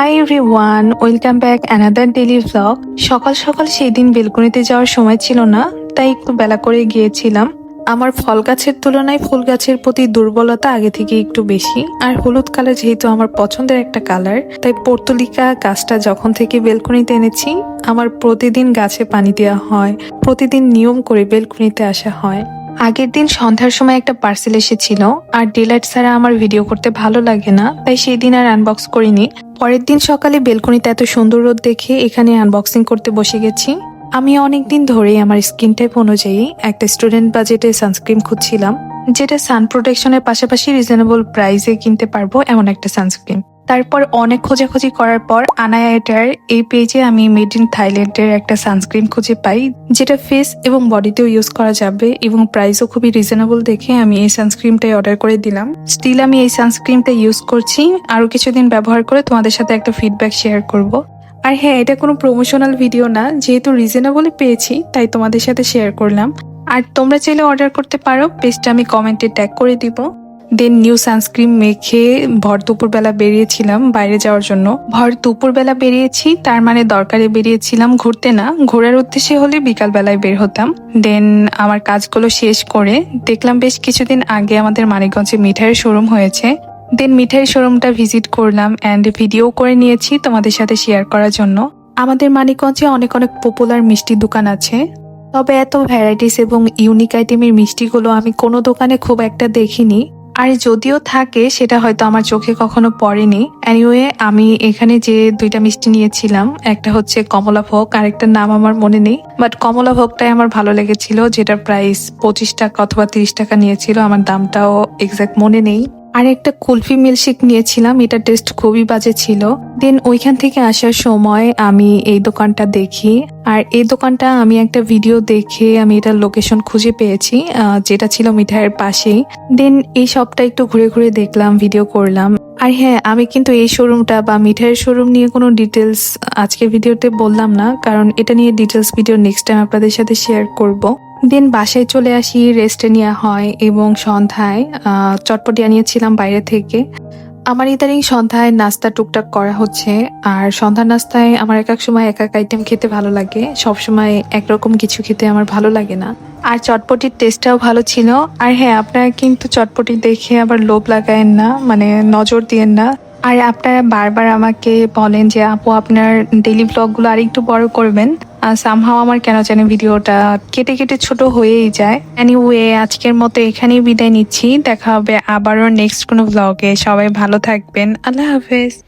Hi everyone welcome back another daily vlog সকাল সকাল সেই দিন বেলকনিতে যাওয়ার সময় ছিল না, তাই একটু বেলা করে গিয়েছিলাম। আমার ফল গাছের তুলনায় ফুল গাছের প্রতি দুর্বলতা আগে থেকে একটু বেশি। আর হলুদ কালার যেহেতু আমার পছন্দের একটা কালার, তাই পর্তুলিকা গাছটা যখন থেকে বেলকনিতে এনেছি, আমার প্রতিদিন গাছে পানি দেওয়া হয়, প্রতিদিন নিয়ম করে বেলকনিতে আসা হয়। আগের দিন সন্ধ্যার সময় একটা পার্সেল এসেছিল, আর ডিলাইট ছাড়া আমার ভিডিও করতে ভালো লাগে না, তাই সেই দিন আর আনবক্স করিনি। পরের দিন সকালে বেলকনিতে এত সুন্দর রোদ দেখে এখানে আনবক্সিং করতে বসে গেছি। আমি অনেকদিন ধরেই আমার স্কিন টাইপ অনুযায়ী একটা স্টুডেন্ট বাজেটে সানস্ক্রিন খুঁজছিলাম, যেটা সান প্রোটেকশনের পাশাপাশি রিজনেবল প্রাইসে কিনতে পারব এমন একটা সানস্ক্রিন তারপর অনেক খোঁজাখুঁজি করার পর আনায়াটার এই পেজে আমি মেড ইন থাইল্যান্ডের একটা সানস্ক্রিন খুঁজে পাই, যেটা ফেস এবং বডিতেও ইউজ করা যাবে এবং প্রাইসও খুবই রিজনেবল দেখে আমি এই সানস্ক্রিনটাই অর্ডার করে দিলাম। স্টিল আমি এই সানস্ক্রিনটা ইউজ করছি। আরও কিছুদিন ব্যবহার করে তোমাদের সাথে একটা ফিডব্যাক শেয়ার করব। আর হ্যাঁ এটা কোনো প্রমোশনাল ভিডিও না, যেহেতু রিজনেবলই পেয়েছি, তাই তোমাদের সাথে শেয়ার করলাম। আর তোমরা চাইলে অর্ডার করতে পারো পেজটা আমি কমেন্টে ট্যাগ করে দিব। দেন নিউ সানস্ক্রিন মেখে ভর দুপুরবেলা বেরিয়েছিলাম বাইরে যাওয়ার জন্য। ভর দুপুরবেলা বেরিয়েছি, তার মানে দরকারে বেরিয়েছিলাম ঘুরতে না। ঘোরার উদ্দেশ্যে হলে বিকালবেলায় বের হতাম। দেন আমার কাজগুলো শেষ করে দেখলাম বেশ কিছুদিন আগে আমাদের মানিকগঞ্জে মিঠাইয়ের শোরুম হয়েছে। দেন মিঠাইয়ের শোরুমটা ভিজিট করলাম অ্যান্ড ভিডিও করে নিয়েছি তোমাদের সাথে শেয়ার করার জন্য। আমাদের মানিকগঞ্জে অনেক অনেক পপুলার মিষ্টির দোকান আছে। তবে এত ভ্যারাইটিস এবং ইউনিক আইটেমের মিষ্টিগুলো আমি কোনো দোকানে খুব একটা দেখিনি। আর যদিও থাকে, সেটা হয়তো আমার চোখে কখনো পড়েনি। এনিওয়ে আমি এখানে যে দুইটা মিষ্টি নিয়েছিলাম, একটা হচ্ছে কমলা ভোগ আর একটা নাম আমার মনে নেই। বাট কমলা ভোগটাই আমার ভালো লেগেছিল, যেটার প্রাইস পঁচিশ টাকা অথবা তিরিশ টাকা নিয়েছিল, আমার দামটাও এক্সাক্ট মনে নেই। আর একটা কুলফি মিল্কশেক নিয়েছিলাম, এটা টেস্ট খুবই বাজে ছিল। দেন ওইখান থেকে আসার সময় আমি এই দোকানটা দেখি। আর এই দোকানটা আমি একটা ভিডিও দেখে আমি এটার লোকেশন খুঁজে পেয়েছি যেটা ছিল মিঠাইয়ের পাশেই। দেন এই শপটা একটু ঘুরে ঘুরে দেখলাম ভিডিও করলাম। আর হ্যাঁ আমি কিন্তু এই শোরুমটা বা মিঠাইয়ের শোরুম নিয়ে কোনো ডিটেলস আজকের ভিডিওতে বললাম না কারণ এটা নিয়ে ডিটেলস ভিডিও নেক্সট টাইম আপনাদের সাথে শেয়ার করব। দেন বাসায় চলে আসি রেস্টে নেওয়া হয় এবং সন্ধ্যায় আহ, চটপটি আনিয়েছিলাম বাইরে থেকে। আমার ইদানিং সন্ধ্যায় নাস্তা টুকটাক করা হচ্ছে, আর সন্ধ্যা নাস্তায় আমার এক এক সময় এক এক আইটেম খেতে ভালো লাগে। সব সময় একরকম কিছু খেতে আমার ভালো লাগে না। আর চটপটির টেস্টটাও ভালো ছিল। আর হ্যাঁ আপনারা কিন্তু চটপটি দেখে আবার লোভ লাগায়েন না মানে নজর দিয়েন না। আর আপনারা বারবার আমাকে বলেন যে, আপু, আপনার ডেলি ব্লগগুলো আর একটু বড় করবেন। সামহাও আমার কেন জানি ভিডিওটা কেটে কেটে ছোট হয়েই যায়। এনিওয়ে আজকের মতো এখানেই বিদায় নিচ্ছি। দেখা হবে আবারও নেক্সট কোনো ব্লগে সবাই ভালো থাকবেন। আল্লাহ হাফেজ।